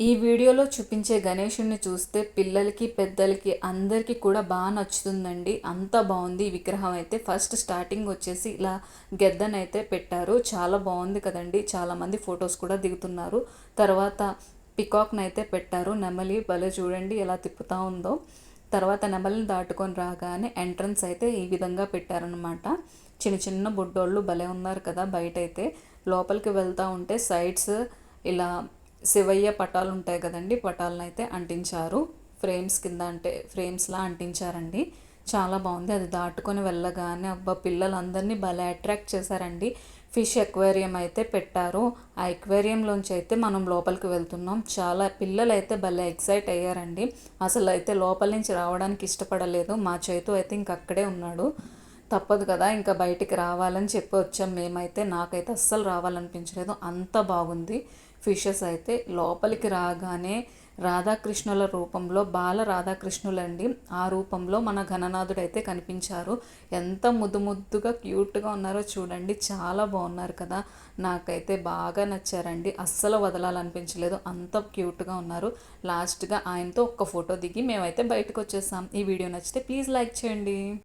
ఈ వీడియోలో చూపించే గణేషుణ్ణి చూస్తే పిల్లలకి పెద్దలకి అందరికీ కూడా బాగా నచ్చుతుందండి. అంత బాగుంది ఈ విగ్రహం అయితే. ఫస్ట్ స్టార్టింగ్ వచ్చేసి ఇలా గెద్దనైతే పెట్టారు. చాలా బాగుంది కదండి. చాలామంది ఫొటోస్ కూడా దిగుతున్నారు. తర్వాత పికాక్ని అయితే పెట్టారు. నెమలి భలే చూడండి ఎలా తిప్పుతూ ఉందో. తర్వాత నెమలిని దాటుకొని రాగానే ఎంట్రన్స్ అయితే ఈ విధంగా పెట్టారనమాట చిన్న చిన్న బుడ్డోళ్ళు భలే ఉన్నారు కదా బయట అయితే లోపలికి వెళ్తూ ఉంటే సైడ్స్ ఇలా శివయ్య పటాలు ఉంటాయి కదండి పటాలను అయితే అంటించారు. ఫ్రేమ్స్ కింద అంటే ఫ్రేమ్స్లా అంటించారండి. చాలా బాగుంది. అది దాటుకొని వెళ్ళగానే అబ్బా పిల్లలందరినీ భలే అట్రాక్ట్ చేశారండి. ఫిష్ ఎక్వేరియం అయితే పెట్టారు. ఆ ఎక్వేరియంలోంచి అయితే మనం లోపలికి వెళ్తున్నాం. చాలా పిల్లలు అయితే భలే ఎక్సైట్ అయ్యారండి. అసలు అయితే లోపల నుంచి రావడానికి ఇష్టపడలేదు. మా చేతు అయితే ఇంక అక్కడే ఉన్నాడు. తప్పదు కదా ఇంకా బయటికి రావాలని చెప్పి వచ్చాం మేమైతే. నాకైతే అస్సలు రావాలనిపించలేదు. అంత బాగుంది. ఫిషెస్ అయితే లోపలికి రాగానే రాధాకృష్ణుల రూపంలో బాల రాధాకృష్ణులండి ఆ రూపంలో మన ఘననాథుడైతే కనిపించారు. ఎంత ముద్దు ముద్దుగా క్యూట్గా ఉన్నారో చూడండి. చాలా బాగున్నారు కదా. నాకైతే బాగా నచ్చారండి. అస్సలు వదలాలనిపించలేదు. అంత క్యూట్గా ఉన్నారు. లాస్ట్గా ఆయనతో ఒక్క ఫోటో దిగి మేమైతే బయటకు వచ్చేసాం ఈ వీడియో నచ్చితే ప్లీజ్ లైక్ చేయండి.